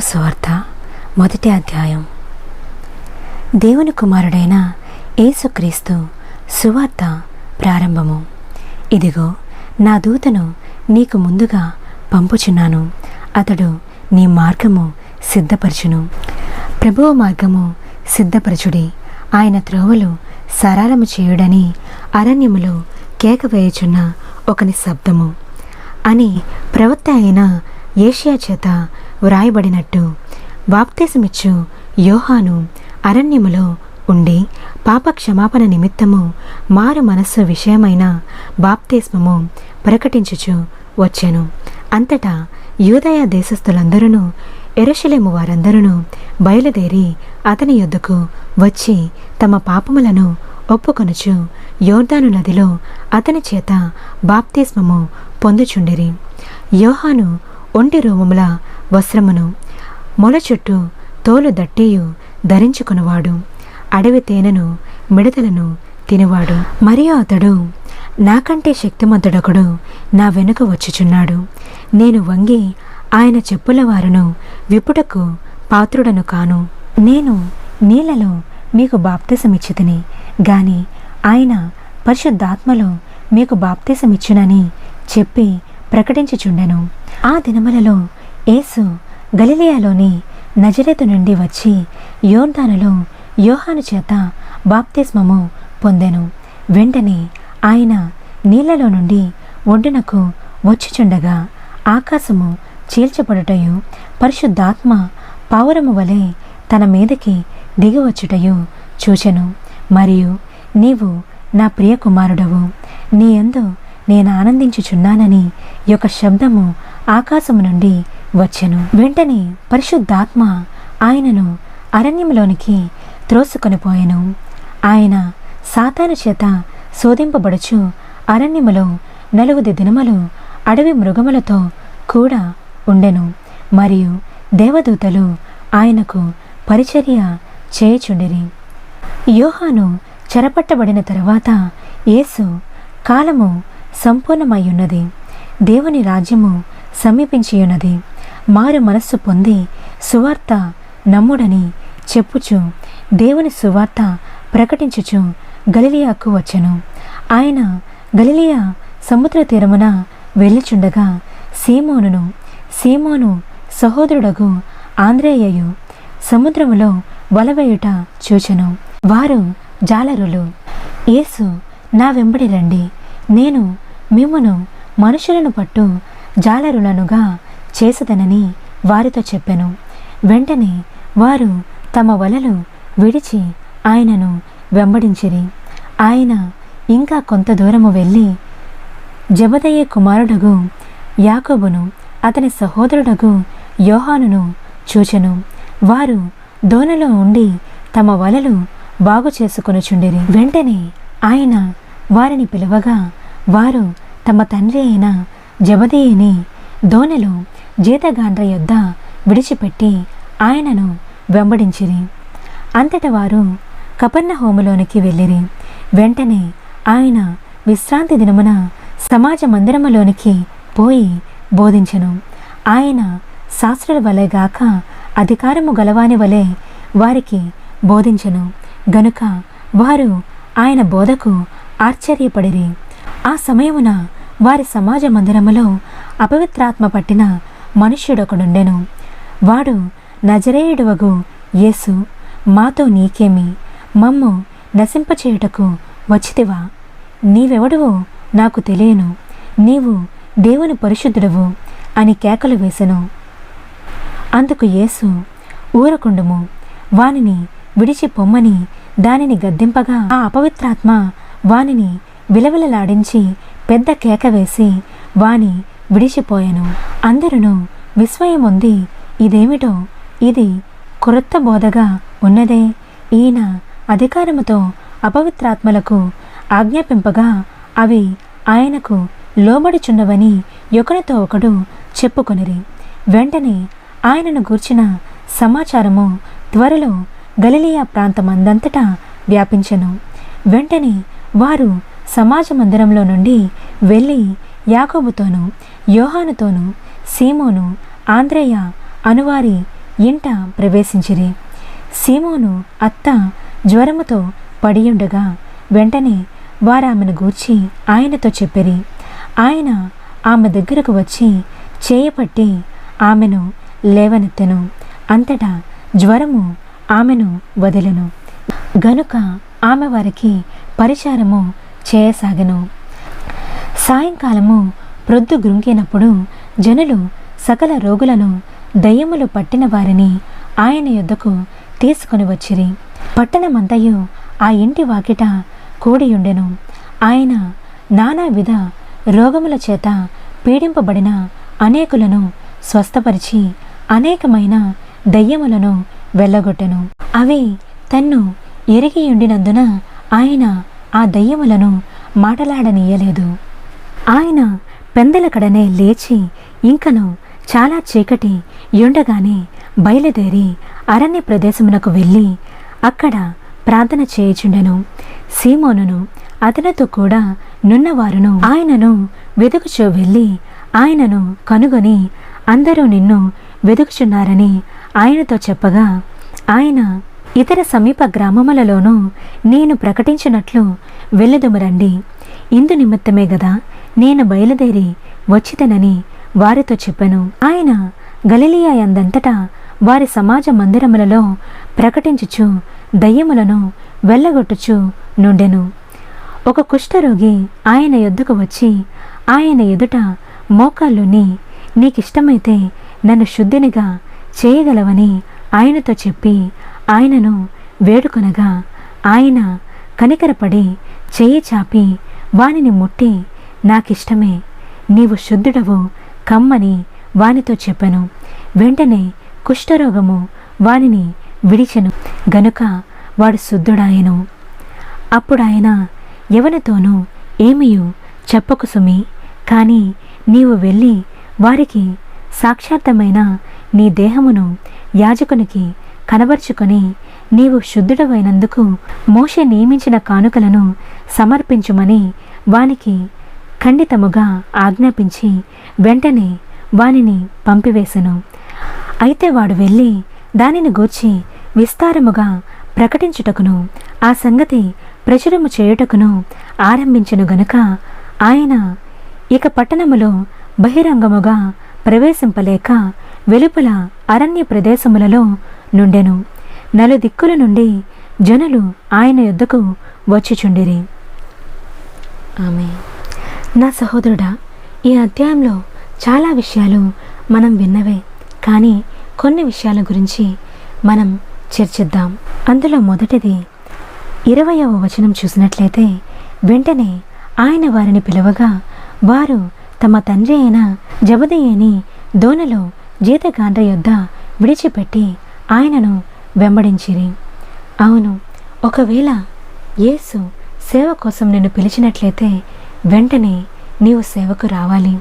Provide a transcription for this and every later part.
Mark సువార్త మొదటి అధ్యాయం. దేవుని కుమారుడైన యేసుక్రీస్తు సువార్త ప్రారంభము. ఇదిగో నా దూతను నీకు ముందుగా పంపుచున్నాను. అతడు నీ మార్గము సిద్ధపరచును. ప్రభువు మార్గము సిద్ధపరచుడి. ఆయన త్రోవలు సరళము చేయుడని అరణ్యములో కేక వేయుచున్న ఒకని శబ్దము. అని ప్రవక్త అయిన ఏషియా చేత వ్రాయబడినట్టు బాప్తిసమిచ్చు యోహాను అరణ్యములో ఉండి పాప క్షమాపణ నిమిత్తము మారు మనస్సు విషయమైన బాప్తిస్మము ప్రకటించుచు వచ్చెను. అంతటా యూదయ దేశస్థులందరూ ఎరశలేము వారందరూ బయలుదేరి అతని యొద్దకు వచ్చి తమ పాపములను ఒప్పుకొనుచు యోర్దాను నదిలో అతని చేత బాప్తిస్మము పొందుచుండిరి. యోహాను ఒంటి రోమముల వస్త్రమును మొల చుట్టూ తోలు దట్టియు ధరించుకునివాడు. అడవి తేనెను మిడతలను తినేవాడు. మరియు అతడు నాకంటే శక్తిమంతుడొకడు నా వెనుక వచ్చుచున్నాడు. నేను వంగి ఆయన చెప్పుల వారును విప్పుటకు పాత్రుడను కాను. నేను నీళ్ళలో మీకు బాప్తిసమిచ్చితిని. గాని ఆయన పరిశుద్ధాత్మలో మీకు బాప్తిసమిచ్చునని చెప్పి ప్రకటించుచుండెను. ఆ దినములలో యేసు గలిలియాలోని నజరేతు నుండి వచ్చి యోర్దానులో యోహాను చేత బాప్తిస్మము పొందెను. వెంటనే ఆయన నీళ్ళలో నుండి ఒడ్డునకు వచ్చుచుండగా ఆకాశము చీల్చబడుటయు పరిశుద్ధాత్మ పావురము వలె తన మీదకి దిగివచ్చుటయు చూచెను. మరియు నీవు నా ప్రియ కుమారుడవు నీ యందు నేను ఆనందించుచున్నానని యొక్క శబ్దము ఆకాశము నుండి వచ్చెను. వెంటనే పరిశుద్ధాత్మ ఆయనను అరణ్యంలోనికి త్రోసుకొనిపోయాను ఆయన సాతాను చేత శోధింపబడుచు అరణ్యములో నలుగుది దినములు అడవి మృగములతో కూడా ఉండెను. మరియు దేవదూతలు ఆయనకు పరిచర్య చేయుచుండిరి. యోహాను చెరపట్టబడిన తరువాత యేసు కాలము సంపూర్ణమయ్యున్నది. దేవుని రాజ్యము సమీపించియున్నది. మారు మనస్సు పొంది సువార్త నమ్ముడని చెప్పుచు దేవుని సువార్త ప్రకటించుచు గలిలియాకు వచ్చెను. ఆయన గలిలియా సముద్ర తీరమున వెళ్ళిచుండగా సీమోనును సీమోను సహోదరుడగు ఆంధ్రేయయు సముద్రములో వలవేయుట చూచెను. వారు జాలరులు. యేసు నా వెంబడి రండి. నేను మిమ్మను మనుషులను పట్టు జాలరులనుగా చేసదనని వారితో చెప్పెను. వెంటనే వారు తమ వలలు విడిచి ఆయనను వెంబడించిరి. ఆయన ఇంకా కొంత దూరము వెళ్ళి జబదయ్య కుమారుడగు యాకోబును అతని సహోదరుడగు యోహానును చూచెను. వారు దోనలో ఉండి తమ వలలు బాగు చేసుకొనుచుండిరి వెంటనే ఆయన వారిని పిలవగా వారు తమ తండ్రి అయిన జబదేయిని దోనెలో జీతగాండ్ర యొద్ద విడిచిపెట్టి ఆయనను వెంబడించిరి. అంతట వారు కపర్ణ హోములోనికి వెళ్ళిరి. వెంటనే ఆయన విశ్రాంతి దినమున సమాజ మందిరములోనికి పోయి బోధించెను. ఆయన శాస్త్రుల వలె గాక అధికారము గలవాని వలె వారికి బోధించెను. గనుక వారు ఆయన బోధకు ఆశ్చర్యపడిరి. ఆ సమయమున వారి సమాజ మందిరములో అపవిత్రాత్మ పట్టిన మనుష్యుడొకడుండెను. వాడు నజరేయుడవగు యేసు మాతో నీకేమి మమ్ము నశింపచేయుటకు వచ్చితివా? నీవెవడువో నాకు తెలియను. నీవు దేవుని పరిశుద్ధుడవు అని కేకలు వేసెను. అందుకు యేసు ఊరకుండుము వానిని విడిచి పొమ్మని దానిని గద్దింపగా ఆ అపవిత్రాత్మ వానిని విలవిలలాడించి పెద్ద కేక వేసి వాని అందరూ విస్మయం ఉంది ఇదేమిటో? ఇది క్రొత్త బోధగా ఉన్నదే. ఈయన అధికారముతో అపవిత్రాత్మలకు ఆజ్ఞాపింపగా అవి ఆయనకు లోబడుచున్నవని ఒకరితో ఒకడు చెప్పుకొనిరి. వెంటనే ఆయనను గూర్చిన సమాచారము త్వరలో గలిలియా ప్రాంతమందంతటా వ్యాపించెను. వెంటనే వారు సమాజ మందిరంలో నుండి వెళ్ళి యాకోబుతోనూ యోహానుతోనూ సీమోను ఆంద్రేయ అనువారి ఇంట ప్రవేశించిరి. సీమోను అత్త జ్వరముతో పడియుండగా వెంటనే వారామెను గూర్చి ఆయనతో చెప్పిరి. ఆయన ఆమె దగ్గరకు వచ్చి చేయపట్టి ఆమెను లేవనెత్తెను. అంతటా జ్వరము ఆమెను వదిలెను. గనుక ఆమె వారికి పరిచారము చేయసాగను. సాయంకాలము ప్రొద్దు గృంకినప్పుడు జనులు సకల రోగులను దయ్యములు పట్టిన వారిని ఆయన యొద్దకు తీసుకొని వచ్చిరి. పట్టణమంతయు ఆ ఇంటి వాకిట కూడియుండెను. ఆయన నానావిధ రోగముల చేత పీడింపబడిన అనేకులను స్వస్థపరిచి అనేకమైన దయ్యములను వెళ్ళగొట్టెను. అవి తన్ను ఎరిగియుండినందున ఆయన ఆ దయ్యములను మాటలాడనీయలేదు. ఆయన పెందలకడనే లేచి ఇంకను చాలా చీకటి ఎండగానే బయలుదేరి అరణ్య ప్రదేశమునకు వెళ్ళి అక్కడ ప్రార్థన చేయుచుండెను. సీమోనును అతనితో కూడా నున్నవారును ఆయనను వెతుకుచూ వెళ్ళి ఆయనను కనుగొని అందరూ నిన్ను వెతుకుచున్నారని ఆయనతో చెప్పగా ఆయన ఇతర సమీప గ్రామములలోనూ నేను ప్రకటించినట్లు వెళ్ళదుమరండి. ఇందు నిమిత్తమే గదా నేను బయలుదేరి వచ్చితనని వారితో చెప్పాను. ఆయన గలిలియా యందంతటా వారి సమాజ మందిరములలో ప్రకటించుచు దయ్యములను వెళ్ళగొట్టుచు నుండెను. ఒక కుష్ఠరోగి ఆయన యొద్దకు వచ్చి ఆయన ఎదుట మోకాళ్ళుని నీకిష్టమైతే నన్ను శుద్ధినిగా చేయగలవని ఆయనతో చెప్పి ఆయనను వేడుకొనగా ఆయన కనికరపడి చెయ్యి చాపి వానిని ముట్టి నాకిష్టమే నీవు శుద్ధుడవు కమ్మని వానితో చెప్పెను. వెంటనే కుష్ఠరోగము వానిని విడిచెను. గనుక వాడు శుద్ధుడాయను. అప్పుడాయన ఎవనితోనూ ఏమీయు చెప్పకు సుమి. కానీ నీవు వెళ్ళి వారికి సాక్షార్థమైన నీ దేహమును యాజకునికి కనబరుచుకొని నీవు శుద్ధుడవైనందుకు మోషే నియమించిన కానుకలను సమర్పించుమని వానికి ఖండితముగా ఆజ్ఞాపించి వెంటనే వానిని పంపివేశను అయితే వాడు వెళ్ళి దానిని గూర్చి విస్తారముగా ప్రకటించుటకును ఆ సంగతి ప్రచురము చేయుటకును ఆరంభించెను గనుక ఆయన ఇక పట్టణములో బహిరంగముగా ప్రవేశింపలేక వెలుపల అరణ్య ప్రదేశములలో నుండెను. నలుదిక్కుల నుండి జనులు ఆయన యొద్దకు వచ్చుచుండిరి. ఆమె నా సహోదరుడా ఈ అధ్యాయంలో చాలా విషయాలు మనం విన్నవే కానీ కొన్ని విషయాల గురించి మనం చర్చిద్దాం. అందులో మొదటిది ఇరవయవ వచనం చూసినట్లయితే వెంటనే ఆయన వారిని పిలవగా వారు తమ తండ్రి అయిన జబదయ్యని దోనలో జీతగాండ్ర యొద్ద విడిచిపెట్టి ఆయనను వెంబడించిరి. అవును ఒకవేళ యేసు సేవ కోసం నిన్ను పిలిచినట్లయితే వెంటనే నీవు సేవకు రావాలి.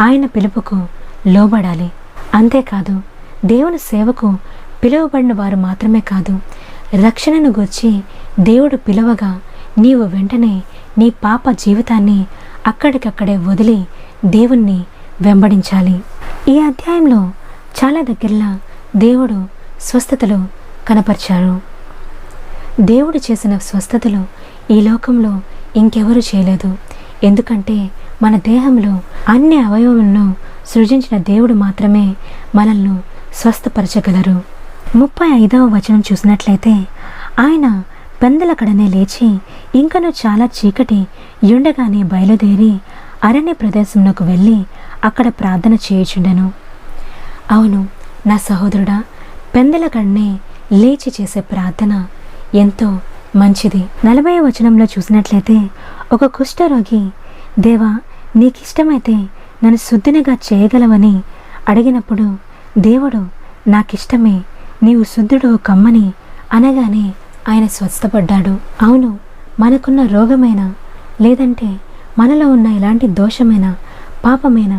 ఆయన పిలుపుకు లోబడాలి. అంతేకాదు దేవుని సేవకు పిలువబడిన వారు మాత్రమే కాదు రక్షణను గూర్చి దేవుడు పిలవగా నీవు వెంటనే నీ పాప జీవితాన్ని అక్కడికక్కడే వదిలి దేవుణ్ణి వెంబడించాలి. ఈ అధ్యాయంలో చాలా దగ్గరలా దేవుడు స్వస్థతలు కనపరిచారు. దేవుడు చేసిన స్వస్థతలు ఈ లోకంలో ఇంకెవరూ చేయలేదు. ఎందుకంటే మన దేహంలో అన్ని అవయవములను సృజించిన దేవుడు మాత్రమే మనల్ని స్వస్థపరచగలరు. ముప్పై ఐదవ వచనం చూసినట్లయితే ఆయన పెందలకడనే లేచి ఇంకను చాలా చీకటి యుండగానే బయలుదేరి అరణ్య ప్రదేశంలోకి వెళ్ళి అక్కడ ప్రార్థన చేయుచుండెను. అవును నా సహోదరుడా పెందలకడనే లేచి చేసే ప్రార్థన ఎంతో మంచిది. నలభై వచనంలో చూసినట్లయితే ఒక కుష్ఠరోగి దేవా నీకిష్టమైతే నన్ను శుద్ధినిగా చేయగలవని అడిగినప్పుడు దేవుడు నాకిష్టమే నీవు శుద్ధుడు కమ్మని అనగానే ఆయన స్వస్థపడ్డాడు. అవును మనకున్న రోగమైన లేదంటే మనలో ఉన్న ఎలాంటి దోషమైన పాపమైన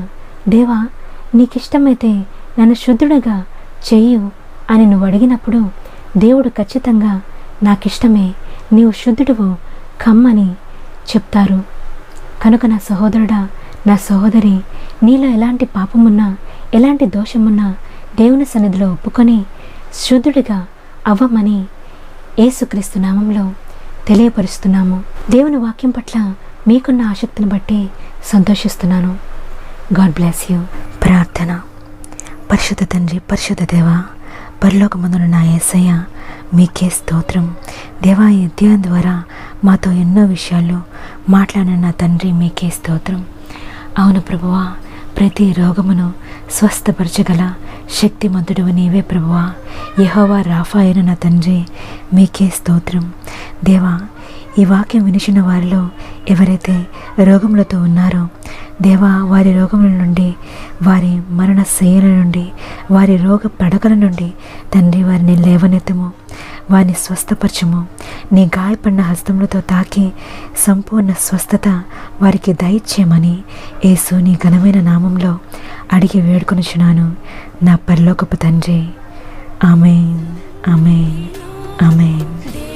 దేవా నీకిష్టమైతే నన్ను శుద్ధుడుగా చెయ్యు అని నువ్వు అడిగినప్పుడు దేవుడు ఖచ్చితంగా నాకిష్టమే నీవు శుద్ధుడువు కమ్మని చెప్తారు. కనుక నా సహోదరుడా నా సహోదరి నీలో ఎలాంటి పాపమున్నా ఎలాంటి దోషమున్నా దేవుని సన్నిధిలో ఒప్పుకొని శుద్ధుడిగా అవ్వమని ఏసుక్రీస్తు నామంలో తెలియపరుస్తున్నాము. దేవుని వాక్యం పట్ల మీకున్న ఆసక్తిని బట్టి సంతోషిస్తున్నాను. God bless you. ప్రార్థన. పరిశుద్ధ తండ్రి పరిశుద్ధ దేవా పరలోకమందున నా యేసయ్య మీకే స్తోత్రం. దేవా ఈ అధ్యాయం ద్వారా మాతో ఎన్నో విషయాలు మాట్లాడిన నా తండ్రి మీకే స్తోత్రం. అవును ప్రభువా ప్రతి రోగమును స్వస్థపరచగల శక్తిమంతుడు నీవే ప్రభువా. యహోవా రాఫాయన నా తండ్రి మీకే స్తోత్రం. దేవా ఈ వాక్యం వినిచిన వారిలో ఎవరైతే రోగములతో ఉన్నారో దేవా వారి రోగముల నుండి వారి మరణ శయ్యల నుండి వారి రోగ పడకల నుండి తండ్రి వారిని లేవనెత్తము వారిని స్వస్థపరచము. నీ గాయపడిన హస్తములతో తాకి సంపూర్ణ స్వస్థత వారికి దయచేయమని యేసు నీ ఘనమైన నామంలో అడిగి వేడుకొనిచున్నాను. నా పరలోకపు తండ్రి. ఆమెన్. ఆమెన్. ఆమెన్.